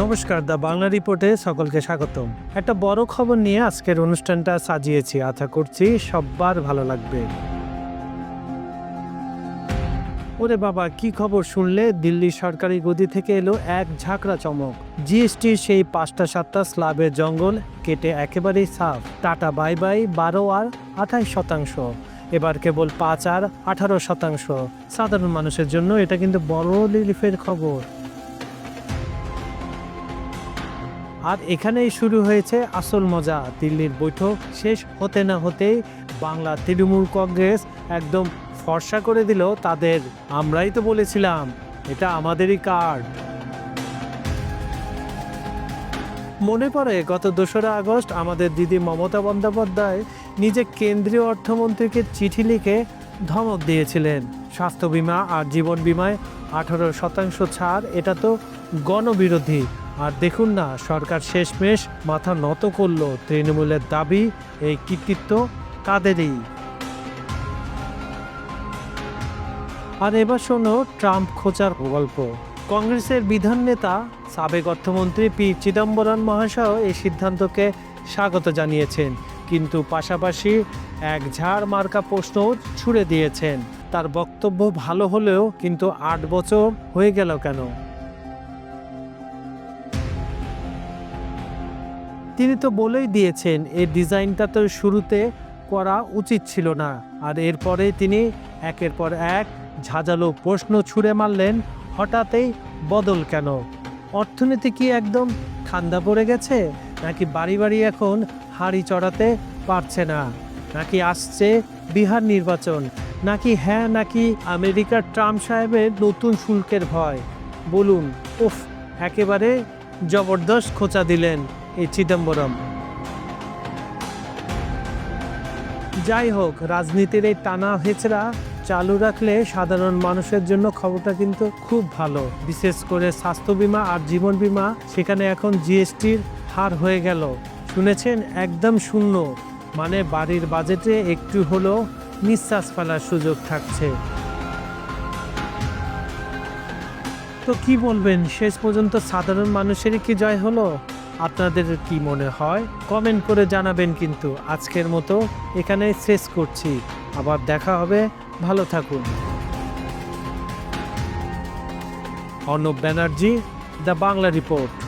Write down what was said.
নমস্কার, দ্য বাংলা রিপোর্টে সকলকে স্বাগতম। একটা বড় খবর নিয়ে আজকের অনুষ্ঠানটা সাজিয়েছি। আশা করছি সব্বার ভালো লাগবে। ওরে বাবা, কি খবর শুনলে? দিল্লি সরকারি গদি থেকে এলো এক ঝাঁকড়া চমক। জিএসটির সেই পাঁচটা সাতটা স্লাবের জঙ্গল কেটে একেবারেই সাফ। টাটা, বাই বাই, বারো আর আঠাইশ শতাংশ। এবার কেবল পাঁচ আর আঠারো শতাংশ। সাধারণ মানুষের জন্য এটা কিন্তু বড় রিলিফের খবর। আর এখানেই শুরু হয়েছে আসল মজা, দিল্লির বৈঠক শেষ হতে না হতেই বাংলা তৃণমূল কংগ্রেস একদম ফর্সা করে দিল তাদের, আমরাই তো বলেছিলাম, এটা আমাদেরই কার্ড। মনে পড়ে, গত দোসরা আগস্ট আমাদের দিদি মমতা বন্দ্যোপাধ্যায় নিজে কেন্দ্রীয় অর্থমন্ত্রীকে চিঠি লিখে ধমক দিয়েছিলেন। স্বাস্থ্য বীমা আর জীবন বীমায় আঠারো শতাংশ ছাড়, এটা তো গণবিরোধী। আর দেখুন না, সরকার শেষমেশ মাথা নত করল তৃণমূলের দাবি, এই কৃতিত্ব কাদেরই? আর এবার শোনো, ট্রাম্প খোঁচার গল্প কংগ্রেসের বিধান নেতা, সাবেক অর্থমন্ত্রী পি চিদম্বরম মহাশয় এই সিদ্ধান্তকে স্বাগত জানিয়েছেন, কিন্তু পাশাপাশি এক ঝাড় মার্কা প্রশ্ন ছুড়ে দিয়েছেন। তার বক্তব্য ভালো হলেও কিন্তু আট বছর হয়ে গেল কেন? তিনি তো বলেই দিয়েছেন এই ডিজাইনটা তো শুরুতে করা উচিত ছিল না। আর এরপরে তিনি একের পর এক ঝাঁঝালো প্রশ্ন ছুঁড়ে মারলেন, হঠাৎই বদল কেন? অর্থনীতি কি একদম ঠান্ডা পড়ে গেছে, নাকি বাড়ি বাড়ি এখন হাড়ি চড়াতে পারছে না? নাকি আসছে বিহার নির্বাচন? নাকি হ্যাঁ নাকি আমেরিকার ট্রাম্প সাহেবের নতুন শুল্কের ভয়? বলুন, উফ, একেবারে জবরদস্ত খোঁচা দিলেন। এই চিদম্বরম। যাই হোক, রাজনীতির এই টানা হেচড়া চালু রাখলে সাধারণ মানুষের জন্য খবরটা কিন্তু খুব ভালো। বিশেষ করে স্বাস্থ্য বীমা আর জীবন বীমা, সেখানে এখন জিএসটির হার হয়ে গেল। শুনেছেন, একদম শূন্য। মানে বাড়ির বাজেটে একটু হলেও নিঃশ্বাস ফেলার সুযোগ থাকছে। তো কি বলবেন? শেষ পর্যন্ত সাধারণ মানুষেরই কি জয় হলো? আপনাদের কি মনে হয়? কমেন্ট করে জানাবেন কিন্তু আজকের মতো এখানে শেষ করছি। আবার দেখা হবে। ভালো থাকুন। Arnab Banerjee, the Bangla report.